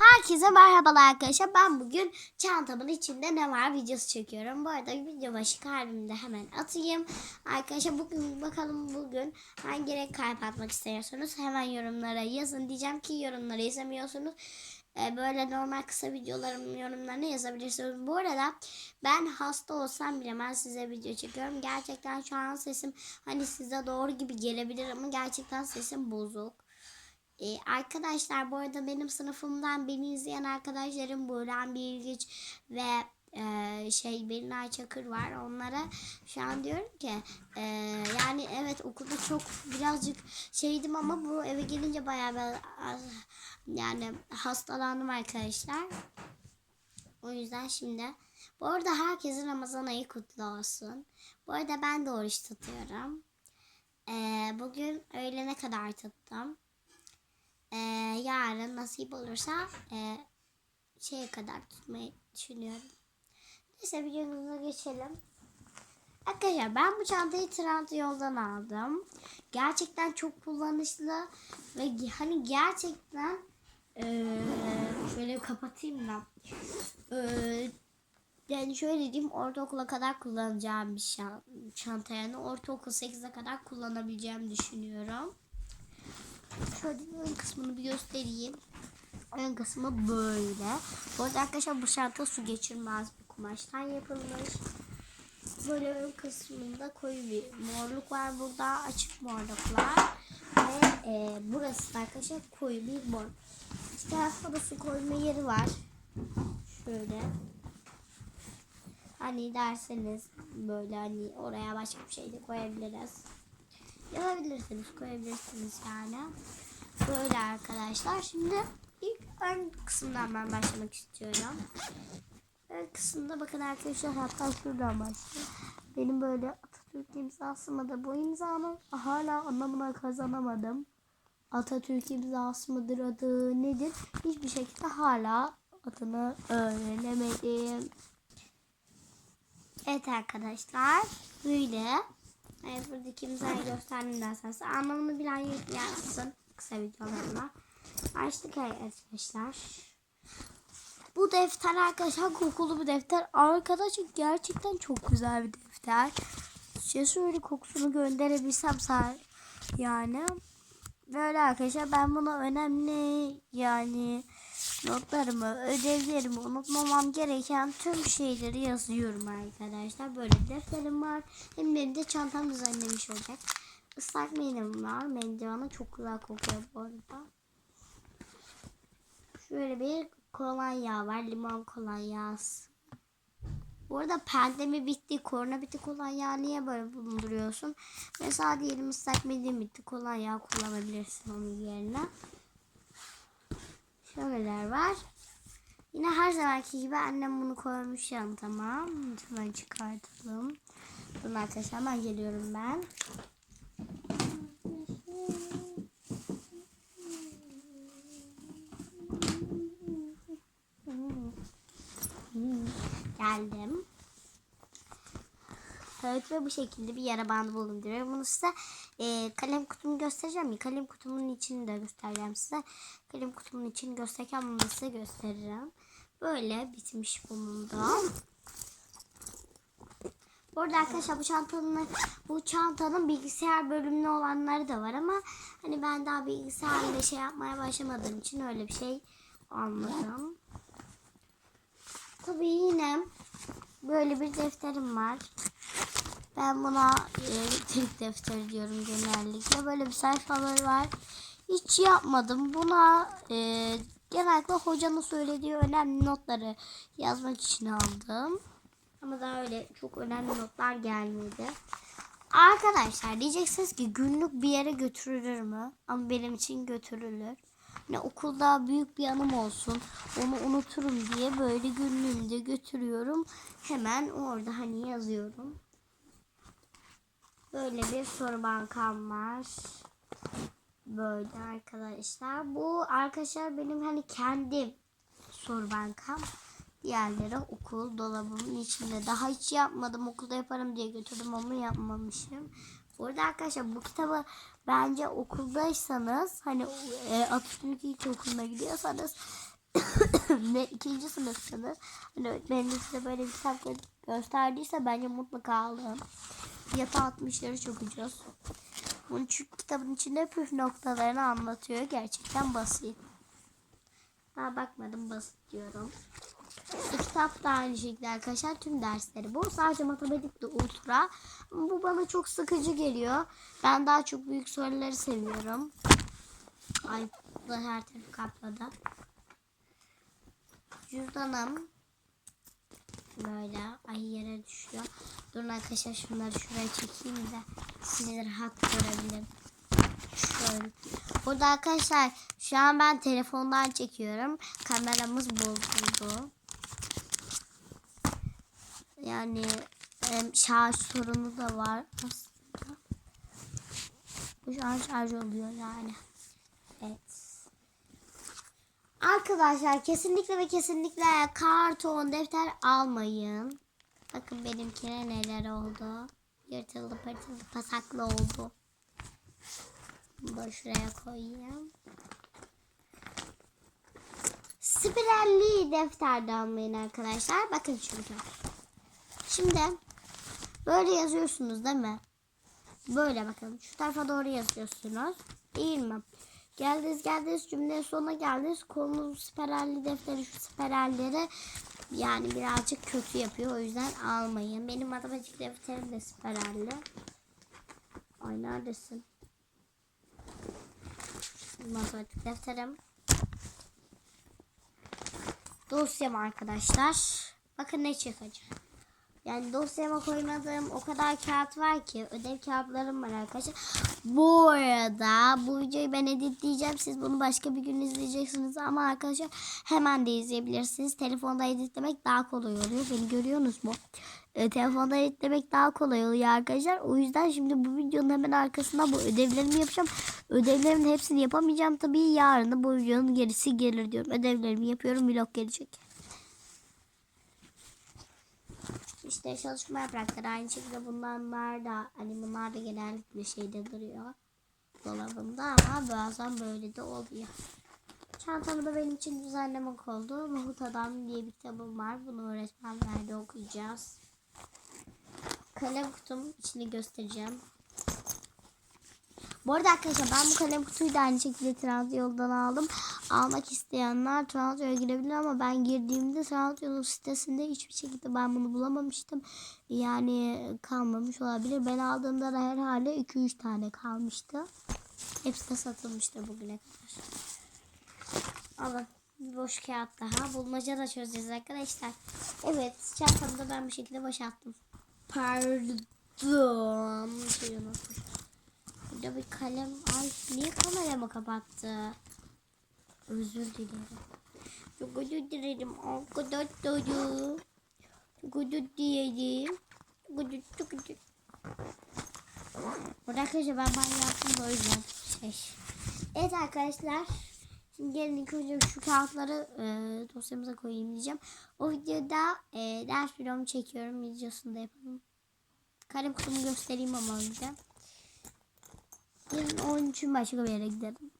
Herkese merhabalar arkadaşlar. Ben bugün çantamın içinde ne var videosu çekiyorum. Bu arada video başı kalbimde hemen atayım. Arkadaşlar bugün bakalım bugün hangi renk kalp atmak istiyorsunuz. Hemen yorumlara yazın. Diyeceğim ki yorumlara yazamıyorsunuz. Ee, böyle normal kısa videolarım yorumlarına yazabilirsiniz. Bu arada ben hasta olsam bile ben size video çekiyorum. Gerçekten şu an sesim hani size doğru gibi gelebilir ama gerçekten sesim bozuk. Ee, arkadaşlar bu arada benim sınıfımdan beni izleyen arkadaşlarım Buğran Bilgiç ve e, şey Belinay Çakır var. Onlara şu an diyorum ki e, yani evet okulda çok birazcık şeydim ama bu eve gelince bayağı ben yani hastalandım arkadaşlar. O yüzden şimdi bu arada herkesin Ramazan ayı kutlu olsun. Bu arada ben de oruç tutuyorum. Ee, bugün öğlene kadar tuttum. Ee, yarın nasip olursa e, şeye kadar tutmayı düşünüyorum. Neyse videomuza geçelim. Arkadaşlar ben bu çantayı Trend yoldan aldım. Gerçekten çok kullanışlı ve hani gerçekten eee, şöyle kapatayım da Eee, yani şöyle diyeyim ortaokula kadar kullanacağım bir çanta yani ortaokul 8'e kadar kullanabileceğimi düşünüyorum. Şöyle ön kısmını bir göstereyim. Ön kısmı böyle. Bu arada arkadaşlar bu çanta su geçirmez bir kumaştan yapılmış. Böyle ön kısmında koyu bir morluk var burada. Açık morluklar. Ve e, burası da arkadaşlar koyu bir mor. İki tarafta da su koyma yeri var. Şöyle. Hani derseniz böyle hani oraya başka bir şey de koyabiliriz. Yapabilirsiniz, koyabilirsiniz yani. Böyle arkadaşlar. Şimdi ilk ön kısımdan ben başlamak istiyorum. Ön kısımda bakın arkadaşlar hatta şuradan başlayayım. Benim böyle Atatürk imzası mıdır? Bu imzanın hala anlamına kazanamadım. Atatürk imzası mıdır adı nedir? Hiçbir şekilde hala adını öğrenemedim. Evet arkadaşlar böyle. Evet buradaki imzayı gösterdim derseniz anlamını bilen yazsın kısa videolarına. Açtık arkadaşlar. Bu defter arkadaşlar kokulu bir defter. Arkadaşlar gerçekten çok güzel bir defter. Size şöyle kokusunu gönderebilsem sar yani. Böyle arkadaşlar ben buna önemli yani notlarımı, ödevlerimi unutmamam gereken tüm şeyleri yazıyorum arkadaşlar. Böyle defterim var. Hem benim de çantam düzenlemiş olacak. Islak mendilim var. Mendilana çok güzel kokuyor bu arada. Şöyle bir kolonya var. Limon kolonyası. Bu arada pandemi bitti, korona bitti kolonya niye böyle bulunduruyorsun? Mesela diyelim ıslak mendil bitti, kolonya kullanabilirsin onun yerine. Şöyleler var. Yine her zamanki gibi annem bunu koymuş çantama. Hemen çıkartalım. Durun arkadaşlar hemen geliyorum ben. Geldim. Evet ve bu şekilde bir yara bandı bulunduruyorum. Bunu size e, kalem kutumu göstereceğim. Kalem kutumun içini de göstereceğim size. Kalem kutumun içini gösterirken bunu da size gösteririm. Böyle bitmiş bulundu. Bu arada arkadaşlar bu çantanın bu çantanın bilgisayar bölümlü olanları da var ama hani ben daha bilgisayarla şey yapmaya başlamadığım için öyle bir şey almadım. Tabii yine böyle bir defterim var. Ben buna e, elektrik defteri diyorum genellikle. Böyle bir sayfaları var. Hiç yapmadım. Buna e, genellikle hocanın söylediği önemli notları yazmak için aldım. Ama daha öyle çok önemli notlar gelmedi. Arkadaşlar diyeceksiniz ki günlük bir yere götürülür mü? Ama benim için götürülür. Ne okulda büyük bir anım olsun. Onu unuturum diye böyle günlüğümde götürüyorum. Hemen orada hani yazıyorum. Böyle bir soru bankam var. Böyle arkadaşlar. Bu arkadaşlar benim hani kendi soru bankam. Diğerleri okul dolabımın içinde. Daha hiç yapmadım. Okulda yaparım diye götürdüm ama yapmamışım. Bu arada arkadaşlar bu kitabı bence okuldaysanız hani e, Atatürk İlkokulu'na gidiyorsanız ve ikinci sınıfsınız. Hani öğretmeniniz size böyle bir kitap gö- gösterdiyse bence mutlaka alın. Fiyatı 60 lira çok ucuz. Bunun çünkü kitabın içinde püf noktalarını anlatıyor. Gerçekten basit. Ha bakmadım basit diyorum. Bu kitap da aynı şekilde arkadaşlar tüm dersleri. Bu sadece matematik de ultra. Bu bana çok sıkıcı geliyor. Ben daha çok büyük soruları seviyorum. Ay her tarafı kapladı. Cüzdanım. Böyle ay yere düşüyor. Durun arkadaşlar şunları şuraya çekeyim de sizi rahat görebilirim. Şöyle. Burada arkadaşlar şu an ben telefondan çekiyorum. Kameramız bozuldu. Yani şarj sorunu da var aslında. Bu an şarj oluyor yani. Arkadaşlar kesinlikle ve kesinlikle karton defter almayın. Bakın benimkine neler oldu. Yırtıldı pırtıldı pasaklı oldu. Bunu şuraya koyayım. Spiralli defter de almayın arkadaşlar. Bakın çünkü. Şimdi böyle yazıyorsunuz değil mi? Böyle bakın. Şu tarafa doğru yazıyorsunuz. Değil mi? Geldiniz geldiniz cümlenin sonuna geldiniz. Konunuz spiralli defteri şu spiralleri yani birazcık kötü yapıyor. O yüzden almayın. Benim matematik defterim de spiralli. Ay neredesin? Matematik defterim. Dosyam arkadaşlar. Bakın ne çıkacak. Yani dosyama koymadığım o kadar kağıt var ki ödev kağıtlarım var arkadaşlar. Bu arada bu videoyu ben editleyeceğim. Siz bunu başka bir gün izleyeceksiniz ama arkadaşlar hemen de izleyebilirsiniz. Telefonda editlemek daha kolay oluyor. Beni görüyorsunuz mu? E, telefonda editlemek daha kolay oluyor arkadaşlar. O yüzden şimdi bu videonun hemen arkasında bu ödevlerimi yapacağım. Ödevlerimin hepsini yapamayacağım tabii. Yarın da bu videonun gerisi gelir diyorum. Ödevlerimi yapıyorum. Vlog gelecek. İşte çalışma yaprakları aynı şekilde bunlar da hani bunlar da genellikle şeyde duruyor dolabımda ama bazen böyle de oluyor. Çantamı da benim için düzenlemek oldu. Nohut Adam diye bir kitabım var. Bunu öğretmenlerde okuyacağız. Kalem kutum içini göstereceğim. Bu arada arkadaşlar ben bu kalem kutuyu da aynı şekilde Trendyol'dan aldım. Almak isteyenler Trendyol'a girebilir ama ben girdiğimde Trendyol'un sitesinde hiçbir şekilde ben bunu bulamamıştım. Yani kalmamış olabilir. Ben aldığımda da herhalde 2-3 tane kalmıştı. Hepsi de satılmıştır bugüne kadar. Alın. Bir boş kağıt daha. Bulmaca da çözeceğiz arkadaşlar. Evet. Çantamı da ben bu şekilde boşalttım. Pardon. Şeyi unutmuşum. Burada bir kalem. Ay niye kameramı kapattı? Özür dilerim. Çok özür dilerim arkadaşlarım. Çok özür dilerim. Çok özür, çok özür. Burada arkadaşlar ben banyo yaptım da o şey. Evet arkadaşlar. Şimdi gelin ilk önce şu kağıtları e, dosyamıza koyayım diyeceğim. O videoda e, ders videomu çekiyorum. Videosunu da yapalım. Kalem kutumu göstereyim ama önce. Gelin onun için başka bir yere gidelim.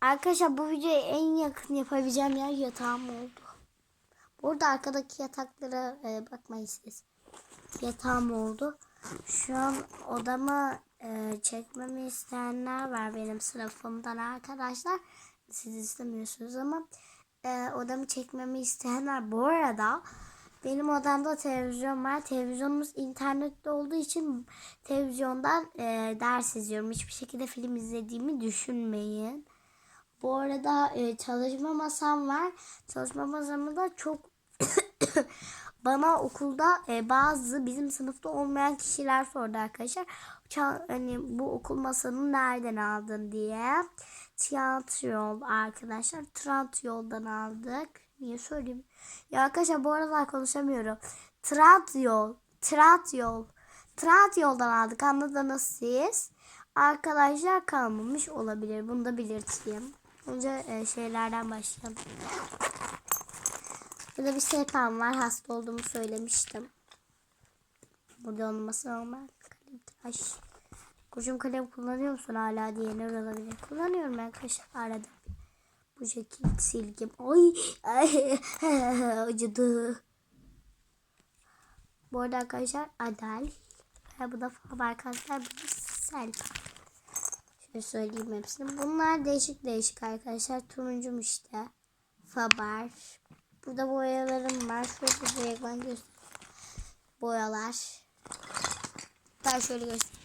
Arkadaşlar bu videoya en yakın yapabileceğim yer yatağım oldu. Burada arkadaki yataklara e, bakmayın siz. Yatağım oldu. Şu an odamı e, çekmemi isteyenler var benim sınıfımdan arkadaşlar. Siz istemiyorsunuz ama e, odamı çekmemi isteyenler. Bu arada benim odamda televizyon var. Televizyonumuz internette olduğu için televizyondan e, ders izliyorum. Hiçbir şekilde film izlediğimi düşünmeyin. Bu arada e, çalışma masam var. Çalışma masamı da çok bana okulda e, bazı bizim sınıfta olmayan kişiler sordu arkadaşlar. Ça- hani bu okul masanı nereden aldın diye. Tiyatro arkadaşlar. Trant yoldan aldık. Niye söyleyeyim? Ya arkadaşlar bu aralar konuşamıyorum. Trant yol. Trant yol. Trant yoldan aldık. Anladınız siz. Arkadaşlar kalmamış olabilir. Bunu da belirteyim. Önce e, şeylerden başlayalım. Burada bir sehpam var. Hasta olduğumu söylemiştim. Burada olması normal. Kalem tıraş. Kocuğum kalem kullanıyor musun hala diyenler olabilir. Kullanıyorum arkadaşlar arada. Bu şekil silgim. Ay, ay acıdı. Bu arada arkadaşlar Adel. Ve bu da Faber arkadaşlar. Bu da. Şöyle söyleyeyim hepsini. Bunlar değişik değişik arkadaşlar. Turuncum işte. Faber. Burada boyalarım var. Şöyle bir reklam göster. Boyalar. Ben şöyle göstereyim.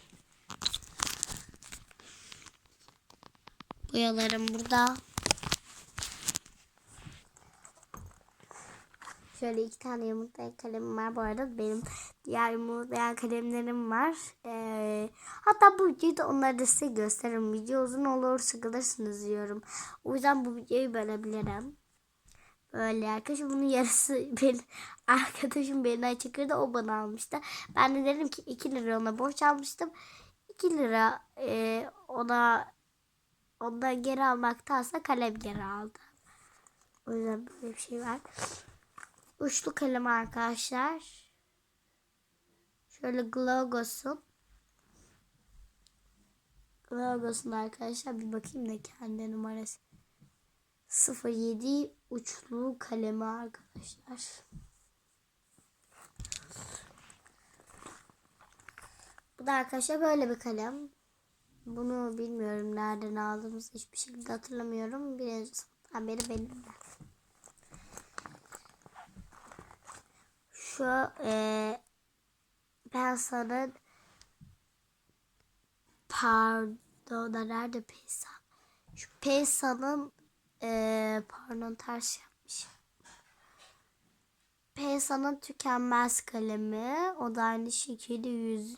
Boyalarım burada. Şöyle iki tane yumurtlayan kalemim var. Bu arada benim diğer yumurtlayan kalemlerim var. Ee, hatta bu videoyu da onları da size gösteririm. Video uzun olur sıkılırsınız diyorum. O yüzden bu videoyu bölebilirim. Böyle arkadaşım bunun yarısı bir arkadaşım birinden çıkırdı o bana almıştı. Ben de dedim ki 2 lira ona borç almıştım. 2 lira e, ona ondan geri almaktansa kalem geri aldı. O yüzden böyle bir şey var. Uçlu kalem arkadaşlar. Şöyle Glogos'un. Glogos'un arkadaşlar bir bakayım da kendi numarası. 07 uçlu kalemi arkadaşlar. Bu da arkadaşlar böyle bir kalem. Bunu bilmiyorum nereden aldığımızı hiçbir şekilde hatırlamıyorum. Birinci sınıftan beri benim Şu e, ben sana pardon nerede Pesa? Şu Pesa'nın e, pardon ters yapmış. Pesa'nın tükenmez kalemi. O da aynı şekilde 100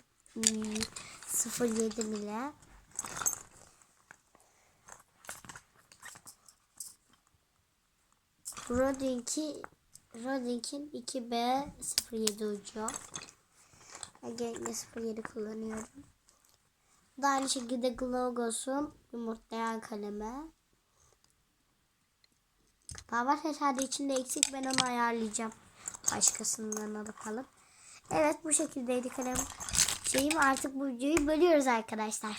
07 bile. Rodinki Rodinkin 2B07 ucu. Ben genellikle 07 kullanıyorum. Da aynı şekilde Glogos'un yumurtlayan kalemi. Kapağı var herhalde içinde eksik ben onu ayarlayacağım. Başkasından alıp alıp. Evet bu şekildeydi kalem şeyim artık bu videoyu bölüyoruz arkadaşlar.